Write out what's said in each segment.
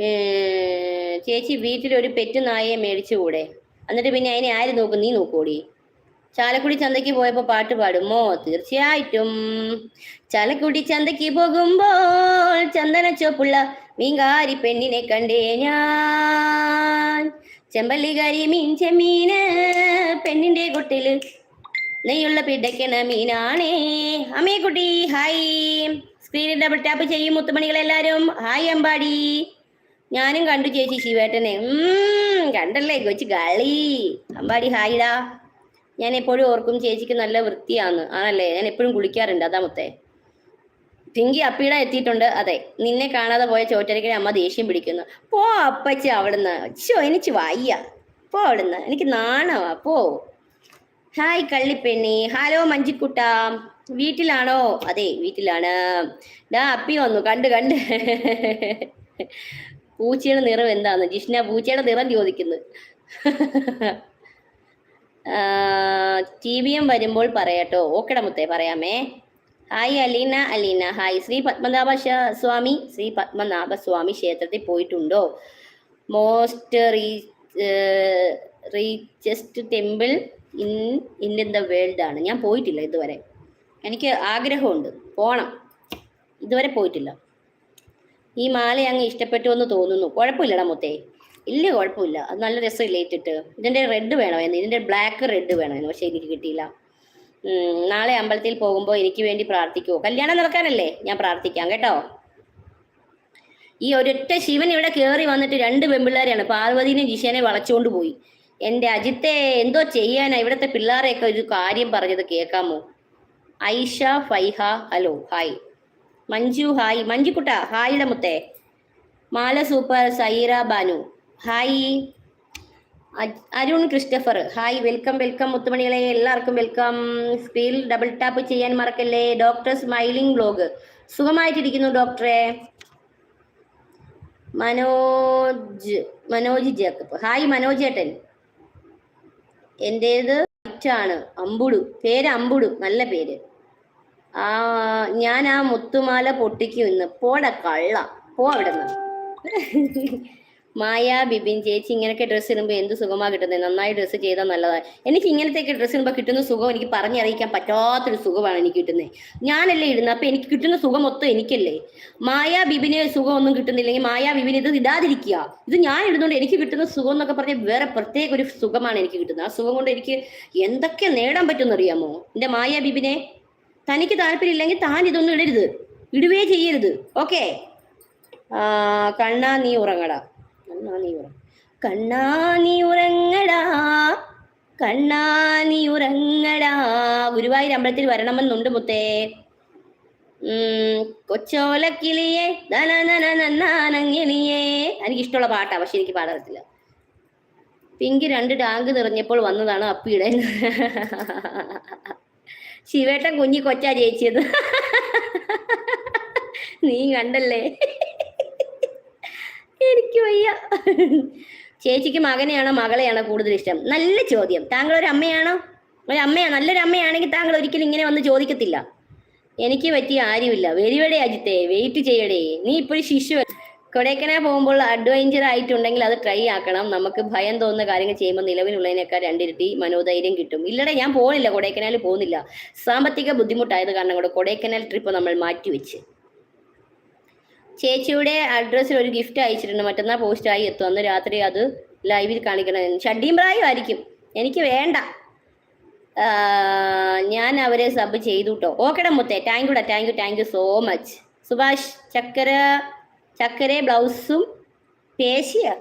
ഏ, ചേച്ചി വീട്ടിൽ ഒരു പെറ്റു നായയെ മേടിച്ചുകൂടെ? എന്നിട്ട് പിന്നെ അതിനെ ആര് നോക്കും? നീ നോക്കൂടി. ചാലക്കുടി ചന്തയ്ക്ക് പോയപ്പോ പാട്ട് പാടുമോ തീർച്ചയായിട്ടും. ചാലക്കുടി ചന്തയ്ക്ക് പോകുമ്പോൾ ചന്ദന ചോപ്പുള്ള മീങ്കാരി പെണ്ണിനെ കണ്ടേ ഞാൻ. ചെമ്പല്ലികാരി മീൻ ചെമ്മീന് പെണ്ണിന്റെ കൊട്ടിൽ നെയ്യുള്ള പിടയ്ക്കണ മീനാണേ. അമ്മേ കുട്ടി ഹായ് സ്ക്രീനിൽ ഡബിൾ ടാപ്പ് ചെയ്യും മുത്തുമണികൾ എല്ലാവരും ഹായ് അമ്പാടി. ഞാനും കണ്ടു ചേച്ചി ശിവേട്ടനെ. കണ്ടല്ലേ കൊച്ചു കളി അമ്പാടി ഹായിടാ ഞാൻ എപ്പോഴും ഓർക്കും ചേച്ചിക്ക് നല്ല വൃത്തിയാന്ന് ആണല്ലേ? ഞാൻ എപ്പോഴും കുളിക്കാറുണ്ട്. അതാ മുത്തേ. പിങ്കി അപ്പീട എത്തിയിട്ടുണ്ട്. അതെ നിന്നെ കാണാതെ പോയ ചോറ്റരിക്കനെ അമ്മ ദേഷ്യം പിടിക്കുന്നു. പോ അപ്പച്ച അവിടുന്ന്. അച്ഛോ എനിക്ക് വയ്യ. പോ അവിടുന്ന്. എനിക്ക് നാണവാ. പോ. ഹായ് കള്ളിപ്പെണ്ണി. ഹലോ മഞ്ജിക്കുട്ട. വീട്ടിലാണോ? അതെ വീട്ടിലാണ്. ഡാ അപ്പി വന്നു. കണ്ട് കണ്ട്. പൂച്ചയുടെ നിറം എന്താന്ന്? ജിഷ്ണ പൂച്ചയുടെ നിറം ചോദിക്കുന്നു. ടി വി എം വരുമ്പോൾ പറയാട്ടോ. ഓക്കെടാ മുത്തേ പറയാമേ. ഹായ് അലീന അലീന. ഹായ്. ശ്രീ പത്മനാഭ സ്വാമി. ശ്രീ പത്മനാഭ സ്വാമി ക്ഷേത്രത്തിൽ പോയിട്ടുണ്ടോ? Most re richest temple in in the world ആണ് ഞാൻ പോയിട്ടില്ല ഇതുവരെ. എനിക്ക് ആഗ്രഹമുണ്ട്. പോണം. ഇതുവരെ പോയിട്ടില്ല. ഈ മാല അങ്ങ് ഇഷ്ടപ്പെട്ടു എന്ന് തോന്നുന്നു. കുഴപ്പമില്ലടാ മുത്തേ. ഇല്ല കുഴപ്പമില്ല. അത് നല്ല രസമില്ല ഇട്ടിട്ട് ഇതിന്റെ റെഡ് വേണമായിരുന്നു. ഇതിന്റെ ബ്ലാക്ക് റെഡ് വേണമായിരുന്നു. പക്ഷേ എനിക്ക് കിട്ടിയില്ല. നാളെ അമ്പലത്തിൽ പോകുമ്പോൾ എനിക്ക് വേണ്ടി പ്രാർത്ഥിക്കുമോ കല്യാണം നടക്കാനല്ലേ ഞാൻ പ്രാർത്ഥിക്കാം കേട്ടോ? ഈ ഒരൊറ്റ ശിവൻ ഇവിടെ കയറി വന്നിട്ട് രണ്ട് പെമ്പിള്ളേരെയാണ്. പാർവതിനെയും ജിഷേനെ വളച്ചുകൊണ്ട് പോയി. എന്റെ അജിത്തെ എന്തോ ചെയ്യാനാ? ഇവിടുത്തെ പിള്ളേരെയൊക്കെ ഒരു കാര്യം പറഞ്ഞത് കേൾക്കാമോ? Aisha Faiha hello hi. Manju hi. മഞ്ജുക്കുട്ട ഹായിട മുത്തേ. Mala super Saira Banu. Hi. Arun Christopher. Hi welcome welcome മുത്തുമണികളെ. എല്ലാവർക്കും വെൽക്കം. സ്ക്രീനിൽ ഡബിൾ ടാപ്പ് ചെയ്യാൻ മറക്കല്ലേ? ഡോക്ടർ സ്മൈലിംഗ് ബ്ലോഗ് സുഖമായിട്ടിരിക്കുന്നു ഡോക്ടറെ. മനോജ് മനോജ് ജേക്കബ്. ഹായ് മനോജ് ഏട്ടൻ. എന്റേത് ആണ് അമ്പുടു. പേര് അമ്പുടു. നല്ല പേര്. ആ ഞാൻ ആ മുത്തുമാല പൊട്ടിക്കും ഇന്ന്. പോട കള്ള. പോ അവിടെ നിന്ന് മായ ബിബിൻ ചേച്ചി ഇങ്ങനെയൊക്കെ ഡ്രസ്സ് ഇടുമ്പോൾ എന്ത് സുഖമാ കിട്ടുന്നത് നന്നായി ഡ്രസ്സ് ചെയ്താൽ നല്ലതാണ് എനിക്ക് ഇങ്ങനത്തെയൊക്കെ ഡ്രസ്സ് ഇടുമ്പോൾ കിട്ടുന്ന സുഖം എനിക്ക് പറഞ്ഞറിയിക്കാൻ പറ്റാത്തൊരു സുഖമാണ് എനിക്ക് കിട്ടുന്നത് ഞാനല്ലേ ഇടുന്നത് അപ്പൊ എനിക്ക് കിട്ടുന്ന സുഖം മൊത്തം എനിക്കല്ലേ? മായ ബിബിന് സുഖം ഒന്നും കിട്ടുന്നില്ലെങ്കിൽ മായ ബിബിന് ഇത് ഇടാതിരിക്കുക. ഇത് ഞാൻ ഇടുന്നതുകൊണ്ട് എനിക്ക് കിട്ടുന്ന സുഖം എന്നൊക്കെ പറഞ്ഞാൽ വേറെ പ്രത്യേക ഒരു സുഖമാണ് എനിക്ക് കിട്ടുന്നത്. ആ സുഖം കൊണ്ട് എനിക്ക് എന്തൊക്കെ നേടാൻ പറ്റുമെന്ന് അറിയാമോ എന്റെ മായ ബിബിനെ തനിക്ക് താല്പര്യമില്ലെങ്കിൽ താൻ ഇതൊന്നും ഇടരുത്. ഇടുവേ ചെയ്യരുത്. ഓക്കെ? കണ്ണാ നീ ഉറങ്ങടാ. കണ്ണാ നീ ഉറ കണ്ണാ നീ ഉറങ്ങടാ. കണ്ണാ നീ ഉറങ്ങടാ. ഗുരുവായൂർ അമ്പലത്തിൽ വരണമെന്നുണ്ട് മുത്തേ. കൊച്ചോലക്കിളിയെ ദനനനനന്നാനങ്ങിളിയേ എനിക്കിഷ്ടമുള്ള പാട്ടാ പക്ഷെ എനിക്ക് പാടത്തില്ല പിങ്കി രണ്ട് ടാങ്ക് നിറഞ്ഞപ്പോൾ വന്നതാണ് അപ്പിയുടെ ശിവേട്ടൻ കുഞ്ഞി കൊച്ചാ ജയിച്ചത്. നീ കണ്ടല്ലേ? എനിക്ക് വയ്യ. ചേച്ചിക്ക് മകനെയാണോ മകളെയാണോ കൂടുതൽ ഇഷ്ടം? നല്ല ചോദ്യം. താങ്കൾ ഒരു അമ്മയാണോ? ഒരു അമ്മയാ നല്ലൊരു അമ്മയാണെങ്കിൽ താങ്കൾ ഒരിക്കലും ഇങ്ങനെ വന്ന് ചോദിക്കത്തില്ല. എനിക്ക് പറ്റിയ ആരുമില്ല. വെരിവടെ അജിത്തെ വെയിറ്റ് ചെയ്യടേ. നീ ഇപ്പോഴും ശിശു കൊടൈക്കനാൽ പോകുമ്പോൾ അഡ്വഞ്ചർ ആയിട്ടുണ്ടെങ്കിൽ അത് ട്രൈ ആക്കണം. നമുക്ക് ഭയം തോന്നുന്ന കാര്യങ്ങൾ ചെയ്യുമ്പോൾ നിലവിലുള്ളതിനേക്കാൾ രണ്ടിരട്ടി മനോധൈര്യം കിട്ടും. ഇല്ലടെ ഞാൻ പോകുന്നില്ല കൊടൈക്കനാൽ പോകുന്നില്ല. സാമ്പത്തിക ബുദ്ധിമുട്ടായത് കാരണം കൂടെ കൊടൈക്കനാൽ ട്രിപ്പ് നമ്മൾ മാറ്റിവെച്ച്. ചേച്ചിയുടെ അഡ്രസ്സിൽ ഒരു ഗിഫ്റ്റ് അയച്ചിട്ടുണ്ട്. മറ്റന്നാൾ പോസ്റ്റായി എത്തും. അന്ന് രാത്രി അത് ലൈവിൽ കാണിക്കണം. ഷഡ്ഡിയും പ്രായം ആയിരിക്കും. എനിക്ക് വേണ്ട. ഞാൻ അവരെ സബ് ചെയ്തു കേട്ടോ ഓക്കെടാ മുത്തേ. Thank യുടാ thank you thank you so much Subhash ചക്കര. ചക്കര ബ്ലൗസും പേശിയ.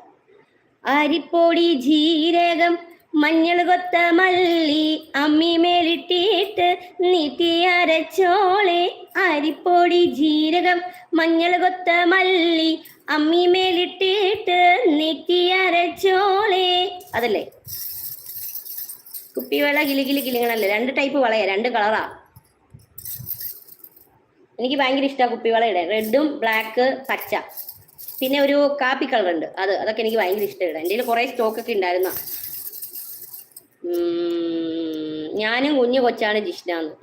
അരിപ്പൊടി ജീരകം മഞ്ഞൾ കൊത്ത മല്ലി അമ്മി മേലിട്ടിട്ട് നീട്ടി അരച്ചോളെ. അരിപ്പൊടി ജീരകം മഞ്ഞൾ കൊത്ത മല്ലി അമ്മി മേലിട്ടിട്ട് നീട്ടി അരച്ചോളെ. അതല്ലേ? കുപ്പിവള കിളി കിളി കിളികളല്ലേ? രണ്ട് ടൈപ്പ് വളയാ രണ്ട് കളറാ. എനിക്ക് ഭയങ്കര ഇഷ്ടമാണ് കുപ്പിവളയുടെ റെഡും ബ്ലാക്ക് പച്ച. പിന്നെ ഒരു കാപ്പി കളർ ഉണ്ട്. അത് അതൊക്കെ എനിക്ക് ഭയങ്കര ഇഷ്ടമാണ് എന്റെ കുറേ സ്റ്റോക്ക് ഒക്കെ ഉണ്ടായിരുന്ന ഞാനും കുഞ്ഞു കൊച്ചാണ് ജിഷ്ണാന്ന്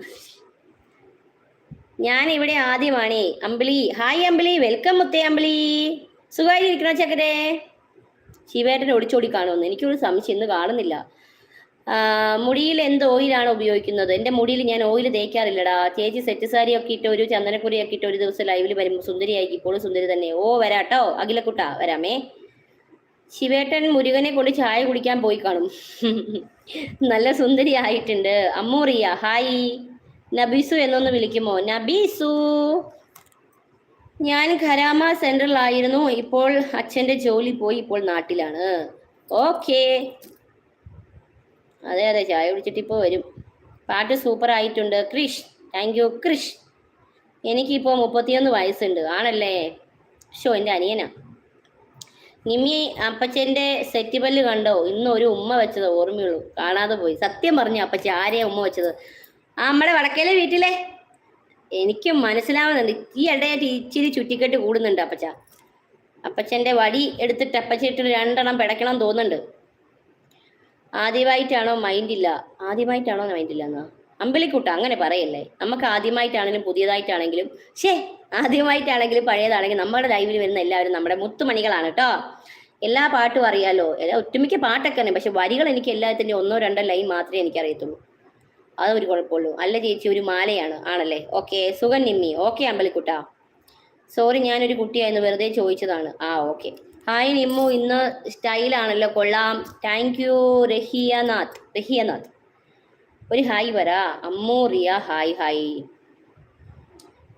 ഞാൻ ഇവിടെ ആദ്യമാണ്. അമ്പിളി. ഹായ് അമ്പിളി. വെൽക്കം മുത്തേ അമ്പിളി. സുഖമായിരിക്കണോ ചക്കരെ ശിവേട്ടൻ ഒടിച്ചോടി കാണുമെന്ന്. എനിക്കൊരു സംശയം ഇന്ന് കാണുന്നില്ല. മുടിയിൽ എന്ത് ഓയിലാണ് ഉപയോഗിക്കുന്നത്? എന്റെ മുടിയിൽ ഞാൻ ഓയിൽ തേക്കാറില്ലടാ. ചേച്ചി സെറ്റ് സാരി ഒക്കെ ഇട്ട് ഒരു ചന്ദനക്കുറി ഒക്കെ ഇട്ട് ഒരു ദിവസം ലൈവിൽ വരുമ്പോൾ സുന്ദരിയായി. ഇപ്പോഴും സുന്ദരി തന്നെ. ഓ വരാട്ടോ. അഖിലക്കുട്ട വരാമേ. ശിവേട്ടൻ മുരുകനെ കൊണ്ട് ചായ കുടിക്കാൻ പോയി കാണും. നല്ല സുന്ദരി ആയിട്ടുണ്ട്. അമ്മൂറിയ ഹായ്. നബീസു എന്നൊന്ന് വിളിക്കുമോ? നബീസു. ഞാൻ ഖരാമ സെൻട്രലായിരുന്നു ഇപ്പോൾ അച്ഛന്റെ ജോലി പോയി ഇപ്പോൾ നാട്ടിലാണ്. ഓക്കേ അതെ അതെ ചായ കുടിച്ചിട്ട് ഇപ്പോൾ വരും. പാട്ട് സൂപ്പർ ആയിട്ടുണ്ട്. Krish thank you Krish. എനിക്കിപ്പോൾ മുപ്പത്തിയൊന്ന് വയസ്സുണ്ട്. ആണല്ലേ? ഷോ എന്റെ അനിയനാ. നിമ്മി അപ്പച്ചന്റെ സെറ്റ് പല്ല് കണ്ടോ? ഇന്ന് ഒരു ഉമ്മ വെച്ചത് ഓർമ്മയുള്ളൂ. കാണാതെ പോയി. സത്യം പറഞ്ഞു അപ്പച്ചി ആരെയാ ഉമ്മ വെച്ചത്? ആ നമ്മുടെ വടക്കേലെ വീട്ടിലെ? എനിക്ക് മനസ്സിലാവുന്നുണ്ട്. ഈ ഇടയായിട്ട് ഇച്ചിരി ചുറ്റിക്കെട്ട് കൂടുന്നുണ്ട് അപ്പച്ച. അപ്പച്ചന്റെ വടി എടുത്തിട്ട് അപ്പച്ചിട്ട് രണ്ടെണ്ണം പിടയ്ക്കണം തോന്നുന്നുണ്ട്. ആദ്യമായിട്ടാണോ ഇല്ല. ആദ്യമായിട്ടാണോ മൈൻഡില്ല എന്നാ. അമ്പലിക്കുട്ട അങ്ങനെ പറയല്ലേ. നമുക്ക് ആദ്യമായിട്ടാണെങ്കിലും പുതിയതായിട്ടാണെങ്കിലും ഷേ ആദ്യമായിട്ടാണെങ്കിലും പഴയതാണെങ്കിലും നമ്മുടെ ലൈവിൽ വരുന്ന എല്ലാവരും നമ്മുടെ മുത്തുമണികളാണ് കേട്ടോ എല്ലാ പാട്ടും അറിയാലോ. ഒട്ടുമിക്ക പാട്ടൊക്കെ തന്നെ പക്ഷെ വരികൾ എനിക്ക് എല്ലാത്തിന്റെ ഒന്നോ രണ്ടോ ലൈൻ മാത്രമേ എനിക്ക് അറിയത്തുള്ളൂ അതൊരു കുഴപ്പമുള്ളൂ. അല്ല ചേച്ചി ഒരു മാലയാണ്. ആണല്ലേ? ഓക്കെ സുഖൻ നിമ്മി. ഓക്കെ അമ്പലിക്കുട്ട. സോറി ഞാനൊരു കുട്ടിയായിരുന്നു വെറുതെ ചോദിച്ചതാണ്. ആ ഓക്കെ ഹായ് നിമ്മു ഇന്ന് സ്റ്റൈലാണല്ലോ കൊള്ളാം. താങ്ക് യു രഹിയനാഥ് രഹിയനാഥ് ഒരു ഹായ് വരാ അമ്മു റിയ ഹായ് ഹായ്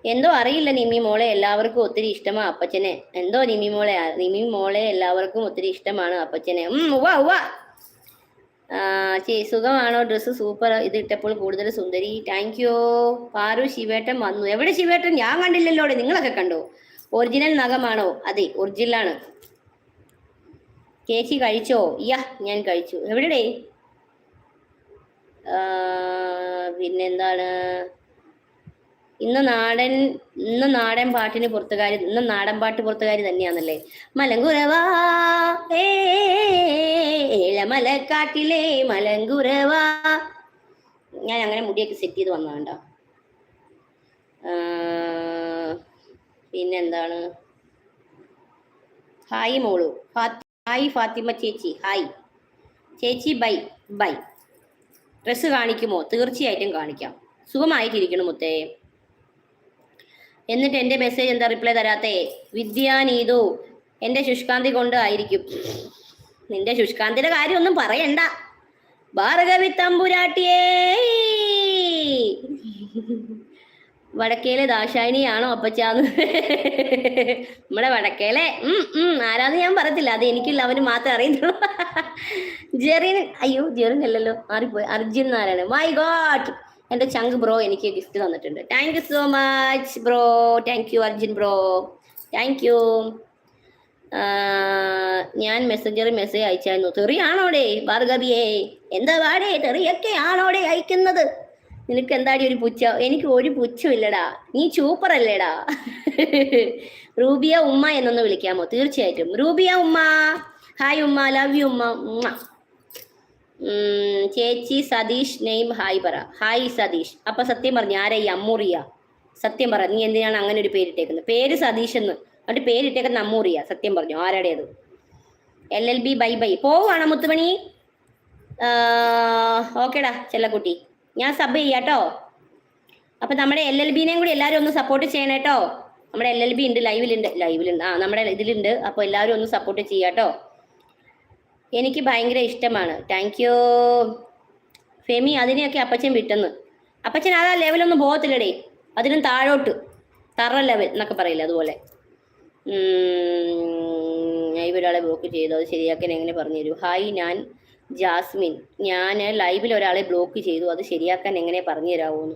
എന്തോ അറിയില്ല നിമി മോളെ. എല്ലാവർക്കും ഒത്തിരി ഇഷ്ടമാ അപ്പച്ചനെ. എന്തോ നിമി മോളെ? നിമി മോളെ എല്ലാവർക്കും ഒത്തിരി ഇഷ്ടമാണ് അപ്പച്ചനെ. ഉം ഉവ്വ ആ, ചേ സുഖമാണോ? ഡ്രസ്സ് സൂപ്പർ ഇത് ഇട്ടപ്പോൾ കൂടുതൽ സുന്ദരി. താങ്ക് യു പാറു ശിവേട്ടൻ വന്നു. എവിടെ ശിവേട്ടൻ? ഞാൻ കണ്ടില്ലല്ലോടെ. നിങ്ങളൊക്കെ കണ്ടോ? ഒറിജിനൽ നഖമാണോ? അതെ ഒറിജിനലാണ് ചേച്ചി കഴിച്ചോ? യാ ഞാൻ കഴിച്ചു. എവിടെടേ? പിന്നെന്താണ്? ഇന്ന് നാടൻ ഇന്ന് നാടൻ പാട്ടിന് പുറത്തുകാരി ഇന്ന് നാടൻ പാട്ട് പുറത്തുകാരി തന്നെയാണല്ലേ? മലങ്കുറവാ മലങ്കുരവാ. ഞാൻ അങ്ങനെ മുടിയൊക്കെ സെറ്റ് ചെയ്ത് വന്നതാണ്ടോ. പിന്നെന്താണ്? ഹായ് മോളു. ഹായ് ഫാത്തിമ ചേച്ചി. ഹായ് ചേച്ചി ബൈ ബൈ ഡ്രസ്സ് കാണിക്കുമോ? തീർച്ചയായിട്ടും കാണിക്കാം. സുഖമായിട്ടിരിക്കണം മുത്തേ. എന്നിട്ട് എന്റെ മെസ്സേജ് എന്താ റിപ്ലൈ തരാത്തേ? വിദ്യ നീതു എന്റെ ശുഷ്കാന്തി കൊണ്ട് ആയിരിക്കും. നിന്റെ ശുഷ്കാന്തിയുടെ കാര്യമൊന്നും പറയണ്ട. ഭാർഗവി തമ്പുരാട്ടിയേ. വടക്കേലെ ദാശായിനിയാണോ അപ്പച്ചാന്ന്? നമ്മുടെ വടക്കേലെ ഉം ഉം ആരാന്ന് ഞാൻ പറയത്തില്ല. അത് എനിക്കില്ല അവന് മാത്രം അറിയത്തുള്ളൂ. ജെറിൻ അയ്യോ ജെറിൻ അല്ലല്ലോ മാറിപ്പോയി. അർജുൻ നാരായണൻ. മൈ ഗോഡ് എന്റെ ചങ്ക് ബ്രോ എനിക്ക് ഗിഫ്റ്റ് തന്നിട്ടുണ്ട്. Thank you so much bro thank you Arjun bro thank you ഞാൻ മെസ്സഞ്ചറിൽ മെസ്സേജ് അയച്ചായിരുന്നു. തെറിയാണോടെ ഭാർഗവിയെ? എന്താ വാടേ തെറിയൊക്കെ ആണോടെ അയക്കുന്നത്? നിനക്ക് എന്താടി ഒരു പുച്ഛ? എനിക്ക് ഒരു പുച്ഛമില്ലടാ നീ സൂപ്പർ അല്ലേടാ. റൂബിയ ഉമ്മ എന്നൊന്ന് വിളിക്കാമോ? തീർച്ചയായിട്ടും. റൂബിയ ഉമ്മ. ഹായ് ഉമ്മ. ലവ് യു ഉമ്മ. ഉമ്മ. ചേച്ചി സതീഷ് നെയ്മ് ഹായ് പറ. ഹായ് സതീഷ്. അപ്പൊ സത്യം പറഞ്ഞു ആരാ ഈ അമ്മൂറിയ? സത്യം പറ നീ എന്തിനാണ് അങ്ങനെ ഒരു പേരിട്ടേക്കുന്നത്? പേര് സതീഷ് എന്ന്. എന്നിട്ട് പേരിട്ടേക്കുന്ന അമ്മൂറിയ. സത്യം പറഞ്ഞു. ആരുടേത്? L L B bye bye പോവാണോ മുത്തുമണി? ഓക്കേടാ ചെല്ലക്കുട്ടി. ഞാൻ സബ് ചെയ്യാട്ടോ അപ്പൊ നമ്മുടെ എൽ എൽ ബിനെയും കൂടി എല്ലാവരും ഒന്ന് സപ്പോർട്ട് ചെയ്യണം കേട്ടോ. നമ്മുടെ എൽ എൽ ബി ഉണ്ട് ലൈവിലുണ്ട് ലൈവിലുണ്ട്. ആ നമ്മുടെ ഇതിലുണ്ട്. അപ്പോൾ എല്ലാവരും ഒന്ന് സപ്പോർട്ട് ചെയ്യാട്ടോ എനിക്ക് ഭയങ്കര ഇഷ്ടമാണ്. താങ്ക് യു ഫെമി അതിനെയൊക്കെ അപ്പച്ചൻ വിട്ടെന്ന്. അപ്പച്ചൻ ആ ലെവലൊന്നും പോകത്തില്ലടേ. അതിനും താഴോട്ട്. തറ ലെവൽ എന്നൊക്കെ പറയില്ല അതുപോലെ. ഒരാളെ ബ്ലോക്ക് ചെയ്തു. അത് ശരിയാക്കാൻ എങ്ങനെ പറഞ്ഞു തരൂ ഹായ് ഞാൻ ജാസ്മിൻ ഞാൻ ലൈവിൽ ഒരാളെ ബ്ലോക്ക് ചെയ്തു. അത് ശരിയാക്കാൻ എങ്ങനെ പറഞ്ഞു തരാമോന്ന്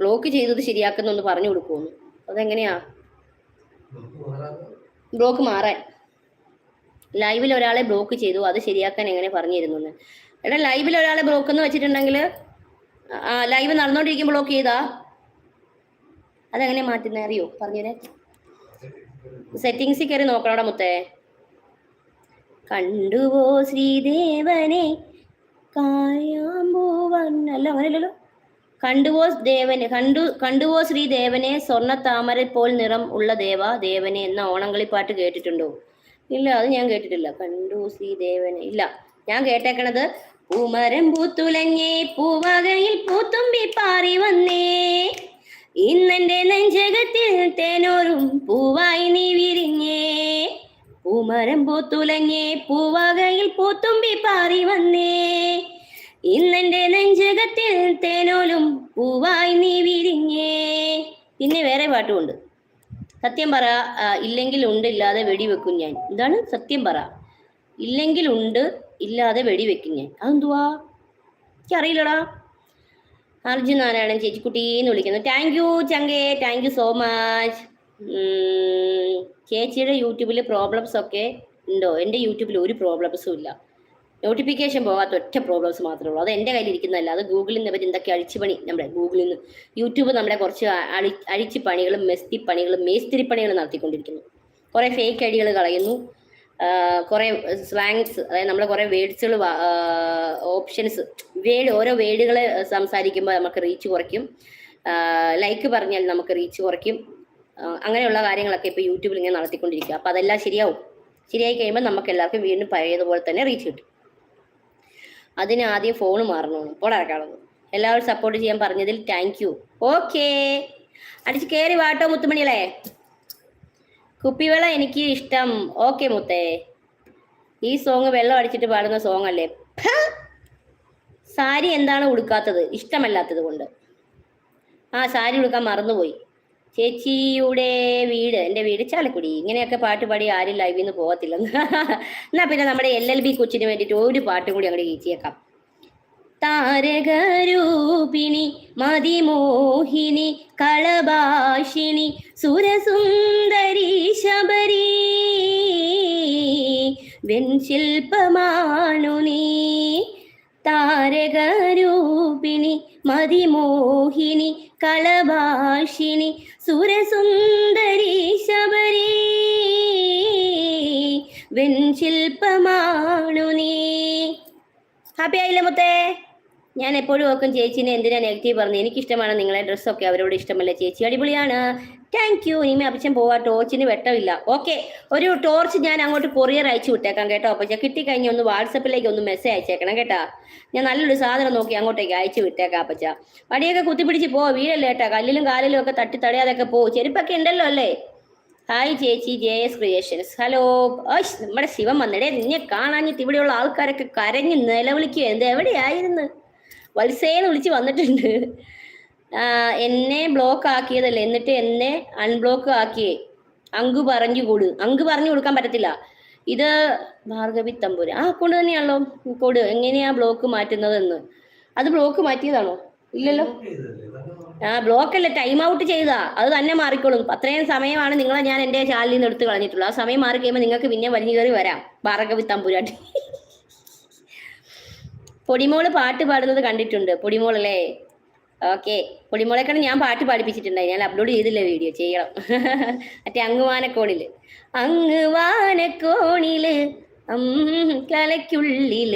ബ്ലോക്ക് ചെയ്തത് ശരിയാക്കുന്നൊന്ന് പറഞ്ഞു കൊടുക്കുമെന്ന് അതെങ്ങനെയാ? ബ്ലോക്ക് മാറാൻ. ലൈവിൽ ഒരാളെ ബ്ലോക്ക് ചെയ്തു. അത് ശരിയാക്കാൻ എങ്ങനെ പറഞ്ഞു തരുന്നു എടാ ലൈവിൽ ഒരാളെ ബ്ലോക്ക് എന്ന് വെച്ചിട്ടുണ്ടെങ്കിൽ ലൈവ് നടന്നുകൊണ്ടിരിക്കുമ്പോൾ ബ്ലോക്ക് ചെയ്താ? അതെങ്ങനെ മാറ്റുന്ന? അറിയോ? പറഞ്ഞുതരാ സെറ്റിങ്സിൽ കയറി നോക്കണോടാ മുത്തേ. കണ്ടുവോ ശ്രീദേവനെ? കായാമ്പൂവൻ അല്ല അങ്ങനെയല്ലല്ലോ. കണ്ടുവോ ദേവനെ കണ്ടു കണ്ടുവോ ശ്രീ ദേവനെ സ്വർണ താമര പോൽ നിറം ഉള്ള ദേവ ദേവനെ എന്ന ഓണംകളി പാട്ട് കേട്ടിട്ടുണ്ടോ? ഇല്ല അത് ഞാൻ കേട്ടിട്ടില്ല. കണ്ടു ശ്രീ ദേവനെ ഇല്ല ഞാൻ കേട്ടേക്കണത് പൂമരം പൂത്തുലഞ്ഞേ പൂവകയിൽ പൂത്തുമ്പി പാറി വന്നേ. ഇന്നെന്റെ നെഞ്ചകത്തിൽ തേനോരും പൂവായി നീ വിരിഞ്ഞേ. പൂമരം പൂത്തുലഞ്ഞേ പൂവകയിൽ പൂത്തുമ്പി പാറി വന്നേ. ഇന്നെന്റെ നെഞ്ചകത്തിൽ തേനോലും പൂവായി നീ വിരിഞ്ഞേ. പിന്നെ വേറെ പാട്ടുമുണ്ട്. സത്യം പറ ഇല്ലെങ്കിൽ ഉണ്ട് ഇല്ലാതെ വെടിവെക്കും ഞാൻ. എന്താണ് സത്യം പറ. ഇല്ലെങ്കിൽ ഉണ്ട് ഇല്ലാതെ വെടിവെക്കും ഞാൻ. അതെന്തുവാ? എനിക്കറിയില്ലടാ. അർജുൻ നാരായണൻ ചേച്ചിക്കുട്ടി എന്ന് വിളിക്കുന്നു. താങ്ക് യു ചങ്കേ. താങ്ക് യു സോ മച്ച് ചേച്ചിയുടെ യൂട്യൂബിൽ പ്രോബ്ലംസ് ഒക്കെ ഉണ്ടോ? എന്റെ യൂട്യൂബിൽ ഒരു പ്രോബ്ലംസും ഇല്ല. നോട്ടിഫിക്കേഷൻ പോകാത്ത ഒറ്റ പ്രോബ്ലംസ് മാത്രമേ ഉള്ളൂ. അത് എന്റെ കയ്യിൽ ഇരിക്കുന്നതല്ല അത് ഗൂഗിളിൽ നിന്ന് പറ്റി എന്തൊക്കെ അഴിച്ചുപണി നമ്മുടെ ഗൂഗിളിൽ നിന്ന് യൂട്യൂബ് നമ്മുടെ കുറച്ച് അഴി അഴിച്ചു പണികളും മെസ്തി പണികളും മേസ്തിരി പണികളും നടത്തിക്കൊണ്ടിരിക്കുന്നു. കുറേ ഫേക്ക് ഐഡികൾ കളയുന്നു. കുറേ സ്ലാങ്സ് അതായത് നമ്മൾ കുറേ വേർഡ്സുകൾ ഓപ്ഷൻസ് വേഡ് ഓരോ വേഡുകൾ സംസാരിക്കുമ്പോൾ നമുക്ക് റീച്ച് കുറയ്ക്കും. ലൈക്ക് പറഞ്ഞാൽ നമുക്ക് റീച്ച് കുറയ്ക്കും. അങ്ങനെയുള്ള കാര്യങ്ങളൊക്കെ ഇപ്പോൾ യൂട്യൂബിൽ ഇങ്ങനെ നടത്തിക്കൊണ്ടിരിക്കുക. അപ്പോൾ അതെല്ലാം ശരിയാവും. ശരിയായി കഴിയുമ്പോൾ നമുക്ക് എല്ലാവർക്കും വീണ്ടും പഴയതുപോലെ തന്നെ റീച്ച് കിട്ടും. അതിന് ആദ്യം ഫോൺ മാറണം ഇപ്പോൾ ഇറക്കാണത് എല്ലാവരും സപ്പോർട്ട് ചെയ്യാൻ പറഞ്ഞതിൽ താങ്ക് യു ഓക്കേ അടിച്ച് കയറി വാട്ടോ മുത്തുമണികളെ. കുപ്പിവെള്ളം എനിക്ക് ഇഷ്ടം. ഓക്കെ മുത്തേ. ഈ സോങ് വെള്ളം അടിച്ചിട്ട് പാടുന്ന സോങ് അല്ലേ? സാരി എന്താണ് ഉടുക്കാത്തത്? ഇഷ്ടമല്ലാത്തത് കൊണ്ട്. ആ സാരി ഉടുക്കാൻ മറന്നുപോയി. ചേച്ചിയുടെ വീട് എന്റെ വീട് ചാലക്കുടി. ഇങ്ങനെയൊക്കെ പാട്ട് പാടി ആരും ലൈവിൽ നിന്ന് പോകത്തില്ലെന്ന്. എന്നാ പിന്നെ നമ്മുടെ എൽ എൽ ബി കൊച്ചിന് വേണ്ടിയിട്ട് ഒരു പാട്ടും കൂടി അങ്ങോട്ട് കീച്ചിയേക്കാം താരകരൂപിണി മതിമോഹിനി കളഭാഷിണി സുരസുന്ദരി ശബരി വെൺശില്പമാണു നീ. താരകരൂപിണി മതിമോഹിനി കളഭാഷിണി സുരസുന്ദരി ശബരി വെൺശില്പമാണു നീ. ഹാപ്പി ആയില്ലേ മുത്തേ? ഞാൻ എപ്പോഴും ഓർക്കും ചേച്ചീനെ എന്തിനാ നെഗറ്റീവ് പറഞ്ഞു? എനിക്കിഷ്ടമാണ് നിങ്ങളെ ഡ്രസ്സൊക്കെ അവരോട് ഇഷ്ടമല്ല ചേച്ചി? അടിപൊളിയാണ്. താങ്ക് യു ഇനിമേ അപ്പച്ചൻ പോവാ. ടോർച്ചിന് വെട്ടമില്ല. ഓക്കെ ഒരു ടോർച്ച് ഞാൻ അങ്ങോട്ട് കൊറിയർ അയച്ചു വിട്ടേക്കാം കേട്ടോ. അപ്പച്ച കിട്ടിക്കഴിഞ്ഞ് ഒന്ന് വാട്സപ്പിലേക്ക് ഒന്ന് മെസ്സേജ് അയച്ചേക്കണം കേട്ടാ. ഞാൻ നല്ലൊരു സാധനം നോക്കി അങ്ങോട്ടേക്ക് അയച്ചു വിട്ടേക്കാം അപ്പച്ച. വടിയൊക്കെ കുത്തിപ്പിടിച്ച് പോ. വീഴല്ലേ കേട്ടാ. കല്ലിലും കാലിലും ഒക്കെ തട്ടി തടയാതൊക്കെ പോ. ചെരുപ്പൊക്കെ ഉണ്ടല്ലോ അല്ലേ? ഹായ് ചേച്ചി. ജെ എസ് ക്രിയേഷൻസ് ഹലോ നമ്മുടെ ശിവൻ വന്നടേ. നിന്നെ കാണാഞ്ഞിട്ട് ഇവിടെയുള്ള ആൾക്കാരൊക്കെ കരഞ്ഞ് നിലവിളിക്കുക എന്ത്? എവിടെയായിരുന്നു? വത്സേന്ന് വിളിച്ച് വന്നിട്ടുണ്ട്. എന്നെ ബ്ലോക്ക് ആക്കിയതല്ലേ? എന്നിട്ട് എന്നെ അൺബ്ലോക്ക് ആക്കിയേ അങ്കു പറഞ്ഞു കൊടു. അങ്ക് പറഞ്ഞു കൊടുക്കാൻ പറ്റത്തില്ല. ഇത് ഭാർഗവി തമ്പൂര് ആ അക്കൗണ്ട് തന്നെയാണല്ലോ. കൊട് എങ്ങനെയാ ബ്ലോക്ക് മാറ്റുന്നതെന്ന്? അത് ബ്ലോക്ക് മാറ്റിയതാണോ? ഇല്ലല്ലോ. ആ ബ്ലോക്ക് അല്ല ടൈം ഔട്ട് ചെയ്താ. അത് തന്നെ മാറിക്കോളും. അത്രയും സമയമാണ് നിങ്ങളെ ഞാൻ എന്റെ ചാനലിൽ നിന്ന് എടുത്ത് കളഞ്ഞിട്ടുള്ളൂ ആ സമയം മാറി കഴിയുമ്പോൾ നിങ്ങൾക്ക് പിന്നെ വലിഞ്ഞു കയറി വരാം. ഭാർഗവി തമ്പുരാട്ടി പൊടിമോൾ പാട്ട് പാടുന്നത് കണ്ടിട്ടുണ്ട്. പൊടിമോളല്ലേ? ഓക്കെ പൊടിമോളെക്കാണ് ഞാൻ പാട്ട് പാടിപ്പിച്ചിട്ടുണ്ടായി. ഞാൻ അപ്ലോഡ് ചെയ്തില്ല വീഡിയോ ചെയ്യണം. മറ്റേ അങ്ങുവാനക്കോണിൽ അങ്ങുവാനക്കോണിൽ അം കലയ്ക്കുള്ളിൽ